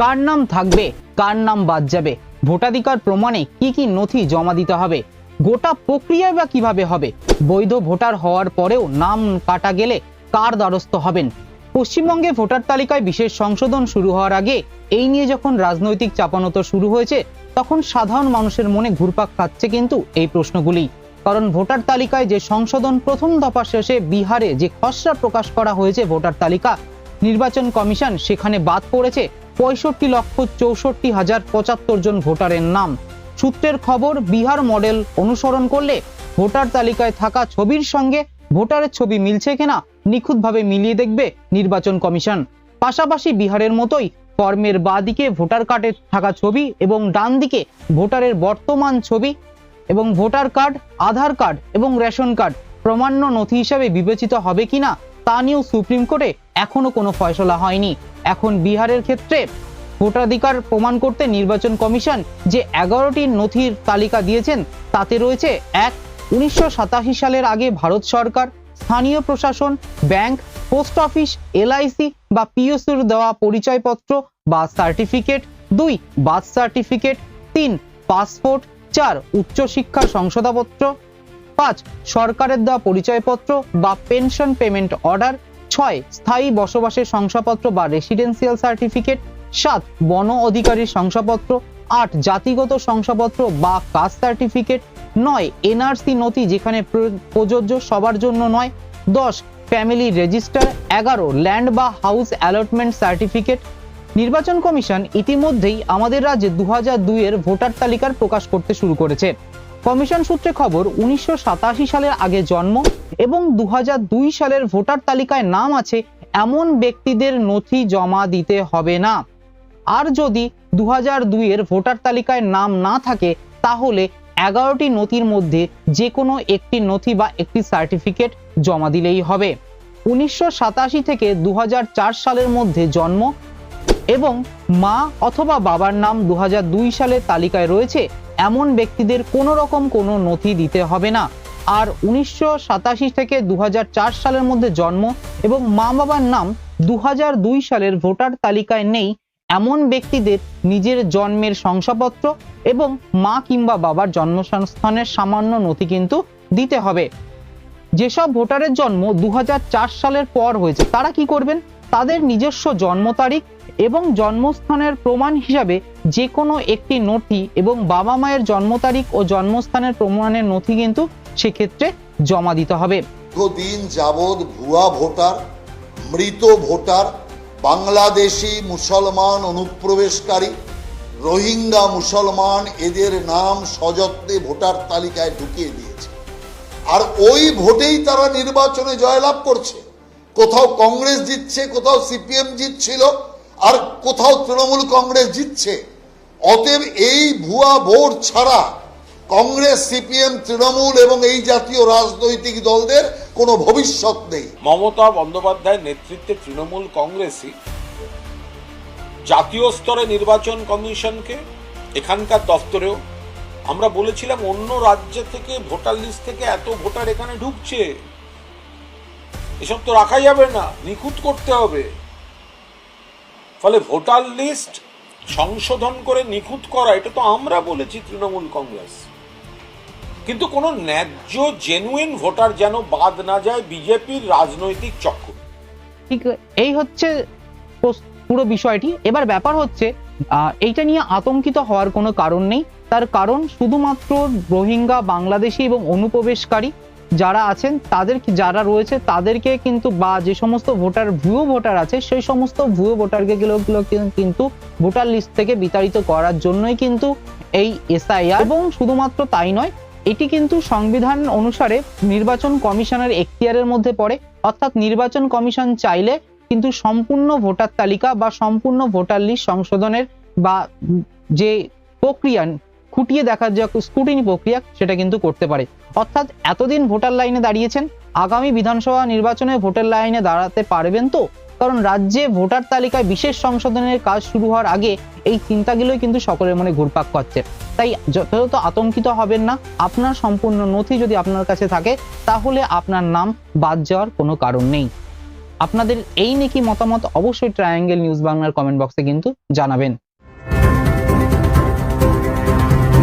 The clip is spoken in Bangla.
কার নাম থাকবে, কার নাম বাদ যাবে, ভোটাধিকার প্রমাণে কি কি নথি জমা দিতে হবে, গোটা প্রক্রিয়া বা কীভাবে হবে, বৈধ ভোটার হওয়ার পরেও নাম কাটা গেলে কার দ্বারস্থ হবেন? পশ্চিমবঙ্গে ভোটার তালিকায় বিশেষ সংশোধন শুরু হওয়ার আগে এই নিয়ে যখন রাজনৈতিক চাপানোতো শুরু হয়েছে, তখন সাধারণ মানুষের মনে ঘুরপাক খাচ্ছে কিন্তু এই প্রশ্নগুলি। কারণ ভোটার তালিকায় যে সংশোধন প্রথম দফা শেষে বিহারে যে খসড়া প্রকাশ করা হয়েছে ভোটার তালিকা, নির্বাচন কমিশন সেখানে বাদ পড়েছে পঁয়ষট্টি লক্ষ চৌষট্টি হাজার পঁচাত্তর জন ভোটারের নাম। সূত্রের খবর, বিহার মডেল অনুসরণ করলে ভোটার তালিকায় থাকা ছবির সঙ্গে ভোটারের ছবি মিলছে কিনা নিখুঁতভাবে মিলিয়ে দেখবে নির্বাচন কমিশন। পাশাপাশি বিহারের মতোই ফর্মের বাঁ দিকে ভোটার কার্ডে থাকা ছবি এবং ডান দিকে ভোটারের বর্তমান ছবি এবং ভোটার কার্ড, আধার কার্ড এবং রেশন কার্ড প্রমাণ্য নথি হিসাবে বিবেচিত হবে কিনা তা নিয়েও সুপ্রিম কোর্টে এখনও কোনো ফয়সলা হয়নি। এখন বিহারের ক্ষেত্রে ভোটাধিকার প্রমাণ করতে নির্বাচন কমিশন যে এগারোটি নথির তালিকা দিয়েছেন, তাতে রয়েছে এক, উনিশশো সালের আগে ভারত সরকার, স্থানীয় প্রশাসন, ব্যাংক, পোস্ট অফিস, এলআইসি বা পিএসুর দেওয়া পরিচয়পত্র বা সার্টিফিকেট, দুই, বার্থ সার্টিফিকেট, তিন, পাসপোর্ট, চার উচ্চশিক্ষার শংসাপত্র পাঁচ, সরকারের দেওয়া পরিচয়পত্র বা পেনশন পেমেন্ট অর্ডার। ছয়, স্থায়ী বসবাসের শংসাপত্র বা রেসিডেন্সিয়াল সার্টিফিকেট সাত, বন অধিকারীর শংসাপত্র। আট, জাতিগত শংসাপত্র বা কাস্ট সার্টিফিকেট নয় এনআরসি নথি যেখানে প্রযোজ্য সবার জন্য নয়। দশ ফ্যামিলি রেজিস্টার এগারো ল্যান্ড বা হাউস অ্যালটমেন্ট সার্টিফিকেট নির্বাচন কমিশন ইতিমধ্যেই আমাদের রাজ্যে দু হাজার দুইয়ের ভোটার তালিকার প্রকাশ করতে শুরু করেছে। কমিশন সূত্রে খবর, উনিশশো সাতাশি সালের আগে জন্ম এবং দু সালের ভোটার তালিকায় নাম আছে, এমন ব্যক্তিদের নথি জমা দিতে হবে না। আর যদি দু দুইয়ের ভোটার তালিকায় নাম না থাকে, তাহলে এগারোটি নথির মধ্যে যে কোনো একটি নথি বা একটি সার্টিফিকেট জমা দিলেই হবে। উনিশশো সাতাশি থেকে দু হাজার চার সালের মধ্যে জন্ম এবং মা অথবা বাবার নাম দু সালের তালিকায় রয়েছে, এমন ব্যক্তিদের কোনো রকম কোনো নথি দিতে হবে না। আর উনিশশো সাতাশি থেকে দুহাজার চার সালের মধ্যে জন্ম এবং মা বাবার নাম দু হাজার দুই সালের ভোটার তালিকায় নেই, এমন ব্যক্তিদের নিজের জন্মের শংসাপত্র এবং মা কিংবা বাবার জন্মসংস্থানের সামান্য নথি কিন্তু দিতে হবে। যেসব ভোটারের জন্ম দু হাজার চার সালের পর হয়েছে, তারা কি করবেন? তাদের নিজস্ব জন্ম তারিখ এবং জন্মস্থানের প্রমাণ হিসাবে যে কোনো একটি নথি এবং বাবা মায়ের জন্ম তারিখ ও জন্মস্থানের প্রমাণের নথি কিন্তু সেক্ষেত্রে জমা দিতে হবে। দীর্ঘদিন যাবৎ ভুয়া ভোটার, মৃত ভোটার, বাংলাদেশি মুসলমান অনুপ্রবেশকারী, রোহিঙ্গা মুসলমান এদের নাম সযত্নে ভোটার তালিকায় ঢুকিয়ে দিয়েছে। আর ওই ভোটেই তারা নির্বাচনে জয়লাভ করছে। কোথাও কংগ্রেস জিতছে, কোথাও সিপিএম জিতছিল আর কোথাও তৃণমূল কংগ্রেস জিতছে। অতএব এই ভুয়া ভোট ছাড়া কংগ্রেস, সিপিএম, তৃণমূল এবং এই জাতীয় রাজনৈতিক দলদের কোনো ভবিষ্যৎ নেই। মমতা বন্দ্যোপাধ্যায়ের নেতৃত্বে তৃণমূল কংগ্রেসই জাতীয় স্তরে নির্বাচন কমিশনকে এখানকার দপ্তরেও, আমরা বলেছিলাম অন্য রাজ্য থেকে ভোটার লিস্ট থেকে এত ভোটার এখানে ঢুকছে। এসব তো রাখা যাবে না, নিখুঁত করতে হবে। ফলে ভোটার লিস্ট সংশোধন করে নিখুঁত করা, এটা তো আমরা বলেছি তৃণমূল কংগ্রেস। কিন্তু কোনো ন্যায্য জেনুইন ভোটার যেন বাদ না যায় বিজেপির রাজনৈতিক চক্র। ঠিক, এই হচ্ছে পুরো বিষয়টি। এবার ব্যাপার হচ্ছে এইটা নিয়ে আতঙ্কিত হওয়ার কোনো কারণ নেই। তার কারণ শুধুমাত্র রোহিঙ্গা, বাংলাদেশি এবং অনুপ্রবেশকারী। যারা আছেন তাদের যারা রয়েছে, তাদেরকে কিন্তু বা যে সমস্ত ভোটার, ভুয়ো ভোটার আছে, সেই সমস্ত ভুয়ো ভোটারকে কিন্তু ভোটার লিস্ট থেকে বিতাড়িত করার জন্যই কিন্তু এই এসআইআর এবং শুধুমাত্র তাই নয়, এটি কিন্তু সংবিধান অনুসারে নির্বাচন কমিশনের এখতিয়ারের মধ্যে পড়ে। অর্থাৎ নির্বাচন কমিশন চাইলে কিন্তু সম্পূর্ণ ভোটার তালিকা বা সম্পূর্ণ ভোটার লিস্ট সংশোধনের বা যে প্রক্রিয়া খুঁটিয়ে দেখার যে স্ক্রুটিনি প্রক্রিয়া সেটা কিন্তু করতে পারে। অর্থাৎ এতদিন ভোটার লাইনে দাঁড়িয়েছেন, আগামী বিধানসভা নির্বাচনে ভোটার লাইনে দাঁড়াতে পারবেন তো? কারণ রাজ্যে ভোটার তালিকায় বিশেষ সংশোধনের কাজ শুরু হওয়ার আগে এই চিন্তাগুলোই কিন্তু সকলের মনে ঘুরপাক করছে তাই যথাযথ আতঙ্কিত হবেন না। আপনার সম্পূর্ণ নথি যদি আপনার কাছে থাকে, তাহলে আপনার নাম বাদ যাওয়ার কোনো কারণ নেই। আপনাদের এই নিয়ে কি মতামত অবশ্যই ট্রায়াঙ্গেল নিউজ বাংলার কমেন্ট বক্সে কিন্তু জানাবেন।